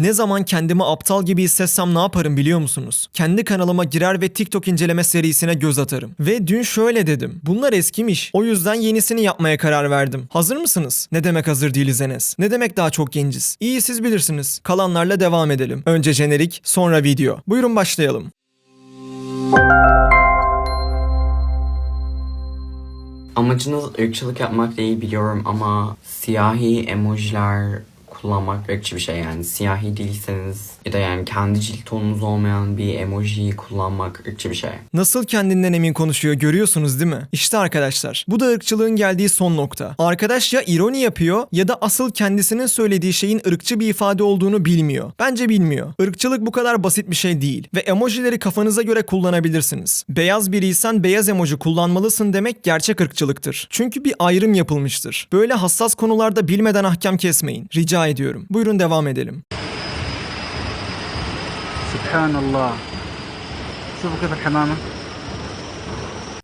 Ne zaman kendimi aptal gibi hissetsem ne yaparım biliyor musunuz? Kendi kanalıma girer ve TikTok inceleme serisine göz atarım. Ve dün şöyle dedim. Bunlar eskimiş. O yüzden yenisini yapmaya karar verdim. Hazır mısınız? Ne demek hazır değiliz Enes? Ne demek daha çok genciz? İyi siz bilirsiniz. Kalanlarla devam edelim. Önce jenerik, sonra video. Buyurun başlayalım. Amacınız ırkçılık yapmak değil biliyorum ama siyahi emojiler kullanmak ırkçı bir şey yani. Siyahi değilseniz ya da yani kendi cilt tonunuz olmayan bir emojiyi kullanmak ırkçı bir şey. Nasıl kendinden emin konuşuyor görüyorsunuz değil mi? İşte arkadaşlar bu da ırkçılığın geldiği son nokta. Arkadaş ya ironi yapıyor ya da asıl kendisinin söylediği şeyin ırkçı bir ifade olduğunu bilmiyor. Bence bilmiyor. Irkçılık bu kadar basit bir şey değil ve emojileri kafanıza göre kullanabilirsiniz. Beyaz biriysen beyaz emoji kullanmalısın demek gerçek ırkçılıktır. Çünkü bir ayrım yapılmıştır. Böyle hassas konularda bilmeden ahkam kesmeyin. Rica ediyorum. Buyurun devam edelim. Subhanallah. Şu bu.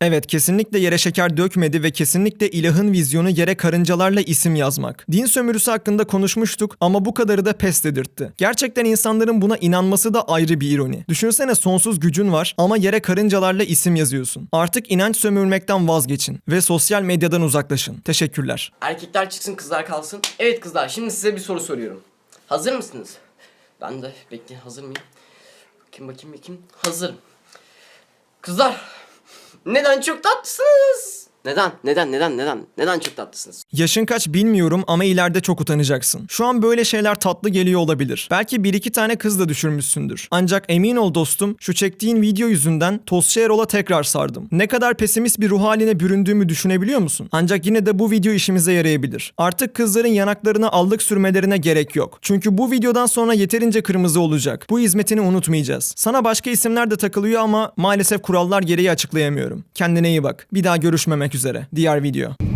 Evet kesinlikle yere şeker dökmedi ve kesinlikle ilahın vizyonu yere karıncalarla isim yazmak. Din sömürüsü hakkında konuşmuştuk ama bu kadarı da pes dedirtti. Gerçekten insanların buna inanması da ayrı bir ironi. Düşünsene sonsuz gücün var ama yere karıncalarla isim yazıyorsun. Artık inanç sömürmekten vazgeçin ve sosyal medyadan uzaklaşın. Teşekkürler. Erkekler çıksın kızlar kalsın. Evet kızlar şimdi size bir soru soruyorum. Hazır mısınız? Ben de bekleyin hazır mıyım? Bakayım bakayım bakayım. Hazırım. Kızlar neden çok tatlısınız? Neden? Neden? Neden? Neden? Neden çok tatlısınız? Yaşın kaç bilmiyorum ama ileride çok utanacaksın. Şu an böyle şeyler tatlı geliyor olabilir. Belki bir iki tane kız da düşürmüşsündür. Ancak emin ol dostum şu çektiğin video yüzünden Tosya Erol'a tekrar sardım. Ne kadar pesimist bir ruh haline büründüğümü düşünebiliyor musun? Ancak yine de bu video işimize yarayabilir. Artık kızların yanaklarına allık sürmelerine gerek yok. Çünkü bu videodan sonra yeterince kırmızı olacak. Bu hizmetini unutmayacağız. Sana başka isimler de takılıyor ama maalesef kurallar gereği açıklayamıyorum. Kendine iyi bak. Bir daha görüşmemek üzere. Diğer video.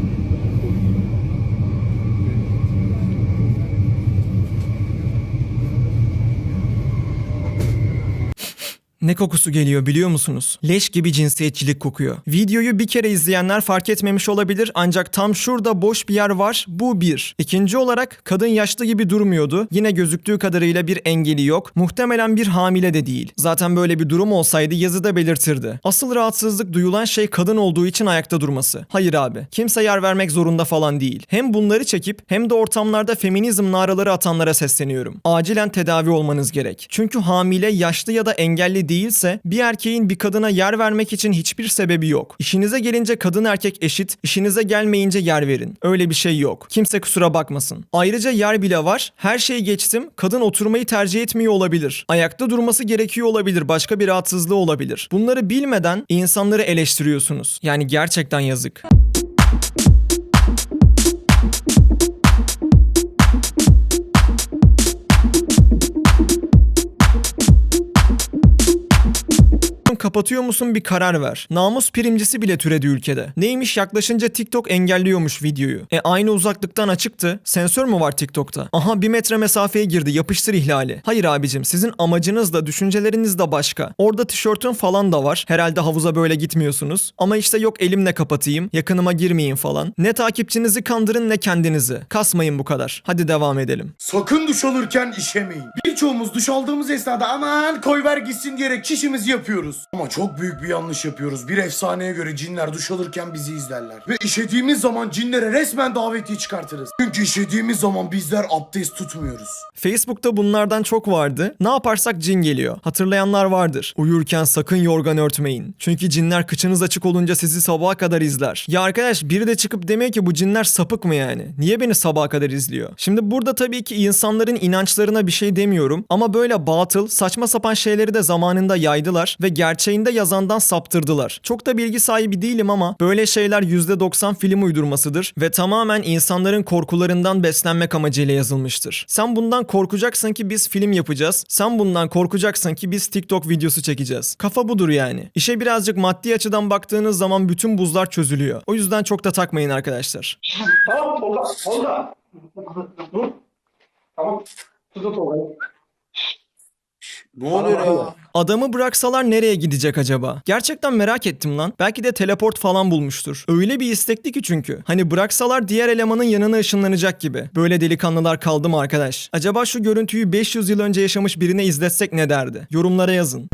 Ne kokusu geliyor biliyor musunuz? Leş gibi cinsiyetçilik kokuyor. Videoyu bir kere izleyenler fark etmemiş olabilir ancak tam şurada boş bir yer var. Bu bir. İkinci olarak kadın yaşlı gibi durmuyordu. Yine gözüktüğü kadarıyla bir engeli yok. Muhtemelen bir hamile de değil. Zaten böyle bir durum olsaydı yazıda belirtirdi. Asıl rahatsızlık duyulan şey kadın olduğu için ayakta durması. Hayır abi. Kimse yer vermek zorunda falan değil. Hem bunları çekip hem de ortamlarda feminizm naraları atanlara sesleniyorum. Acilen tedavi olmanız gerek. Çünkü hamile, yaşlı ya da engelli değilse bir erkeğin bir kadına yer vermek için hiçbir sebebi yok. İşinize gelince kadın erkek eşit, işinize gelmeyince yer verin. Öyle bir şey yok. Kimse kusura bakmasın. Ayrıca yer bile var. Her şeyi geçtim. Kadın oturmayı tercih etmiyor olabilir. Ayakta durması gerekiyor olabilir. Başka bir rahatsızlığı olabilir. Bunları bilmeden insanları eleştiriyorsunuz. Yani gerçekten yazık. Kapatıyor musun bir karar ver. Namus primcisi bile türedi ülkede. Neymiş yaklaşınca TikTok engelliyormuş videoyu. E aynı uzaklıktan açıktı. Sensör mü var TikTok'ta? Aha bir metre mesafeye girdi yapıştır ihlali. Hayır abicim sizin amacınız da düşünceleriniz de başka. Orada tişörtün falan da var. Herhalde havuza böyle gitmiyorsunuz. Ama işte yok elimle kapatayım, yakınıma girmeyin falan. Ne takipçinizi kandırın ne kendinizi. Kasmayın bu kadar. Hadi devam edelim. Sakın duş alırken işemeyin. Birçoğumuz duş aldığımız esnada aman koy ver gitsin diyerek çişimizi yapıyoruz. Ama çok büyük bir yanlış yapıyoruz. Bir efsaneye göre cinler duş alırken bizi izlerler. Ve işediğimiz zaman cinlere resmen davetiye çıkartırız. Çünkü işediğimiz zaman bizler abdest tutmuyoruz. Facebook'ta bunlardan çok vardı. Ne yaparsak cin geliyor. Hatırlayanlar vardır. Uyurken sakın yorgan örtmeyin. Çünkü cinler kıçınız açık olunca sizi sabaha kadar izler. Ya arkadaş biri de çıkıp demiyor ki bu cinler sapık mı yani? Niye beni sabaha kadar izliyor? Şimdi burada tabii ki insanların inançlarına bir şey demiyorum. Ama böyle batıl, saçma sapan şeyleri de zamanında yaydılar ve gerçeğinde yazandan saptırdılar. Çok da bilgi sahibi değilim ama böyle şeyler %90 film uydurmasıdır ve tamamen insanların korkularından beslenmek amacıyla yazılmıştır. Sen bundan korkacaksın ki biz film yapacağız. Sen bundan korkacaksın ki biz TikTok videosu çekeceğiz. Kafa budur yani. İşe birazcık maddi açıdan baktığınız zaman bütün buzlar çözülüyor. O yüzden çok da takmayın arkadaşlar. Tamam Tolga, Tolga. Dur. Tamam. Tutun Tolga'yı. Ne oluyor ya? Adamı bıraksalar nereye gidecek acaba? Gerçekten merak ettim lan. Belki de teleport falan bulmuştur. Öyle bir istekli ki çünkü. Hani bıraksalar diğer elemanın yanına ışınlanacak gibi. Böyle delikanlılar kaldı mı arkadaş? Acaba şu görüntüyü 500 yıl önce yaşamış birine izletsek ne derdi? Yorumlara yazın.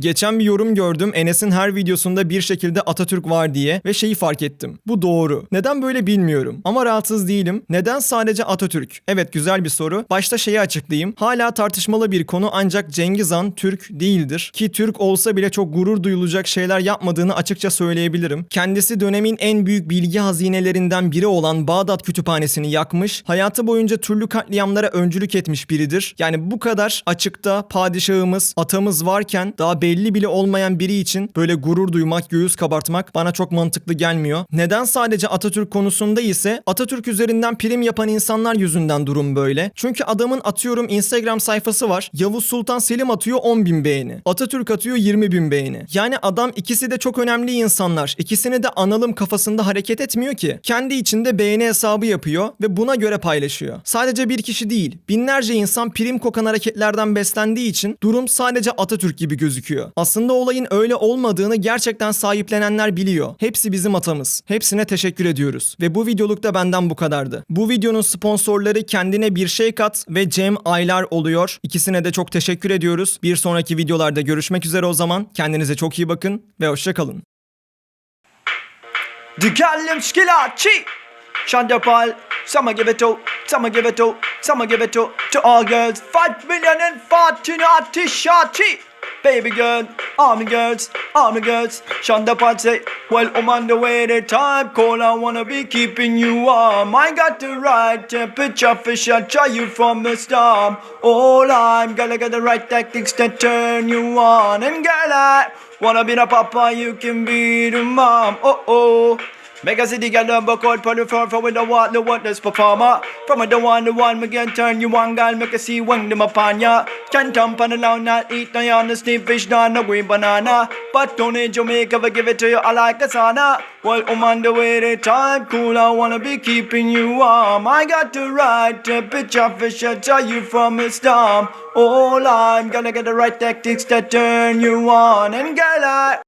Geçen bir yorum gördüm Enes'in her videosunda bir şekilde Atatürk var diye ve şeyi fark ettim. Bu doğru. Neden böyle bilmiyorum ama rahatsız değilim. Neden sadece Atatürk? Evet güzel bir soru. Başta şeyi açıklayayım. Hala tartışmalı bir konu ancak Cengiz Han Türk değildir. Ki Türk olsa bile çok gurur duyulacak şeyler yapmadığını açıkça söyleyebilirim. Kendisi dönemin en büyük bilgi hazinelerinden biri olan Bağdat Kütüphanesi'ni yakmış, hayatı boyunca türlü katliamlara öncülük etmiş biridir. Yani bu kadar açıkta padişahımız, atamız varken daha belli bile olmayan biri için böyle gurur duymak, göğüs kabartmak bana çok mantıklı gelmiyor. Neden sadece Atatürk konusunda ise Atatürk üzerinden prim yapan insanlar yüzünden durum böyle. Çünkü adamın atıyorum Instagram sayfası var. Yavuz Sultan Selim atıyor 10 bin beğeni. Atatürk atıyor 20 bin beğeni. Yani adam ikisi de çok önemli insanlar. İkisini de analım kafasında hareket etmiyor ki. Kendi içinde beğeni hesabı yapıyor ve buna göre paylaşıyor. Sadece bir kişi değil, binlerce insan prim kokan hareketlerden beslendiği için durum sadece Atatürk gibi gözüküyor. Aslında olayın öyle olmadığını gerçekten sahiplenenler biliyor. Hepsi bizim atamız. Hepsine teşekkür ediyoruz. Ve bu videoluk da benden bu kadardı. Bu videonun sponsorları kendine bir şey kat ve Cem Aylar oluyor. İkisine de çok teşekkür ediyoruz. Bir sonraki videolarda görüşmek üzere o zaman. Kendinize çok iyi bakın ve hoşçakalın. Dükkanım skilacci Chandapal Some give it to Some give it to all girls Five million and Fortunati Shati Baby girl Army girls Army girls Chandapal say Well I'm on the way to time Call I wanna be keeping you warm I got the right temperature Fish I'll try you from the storm All I'm gonna get the right tactics to turn you on And girl I Wanna be the papa, you can be the mom. Oh oh. Make a city girl number code for the front for with the what the this performer. From the one the one can turn you on girl make a see one them upon ya. Can't jump on the lawn not eat no on the steam fish nor no green banana. But don't need Jamaica but give it to you I like a sauna. Well oh I'm on the way to time cool I wanna be keeping you warm. I got the right temperature fish I tell you from a storm. All I'm gonna get the right tactics to turn you on and girl I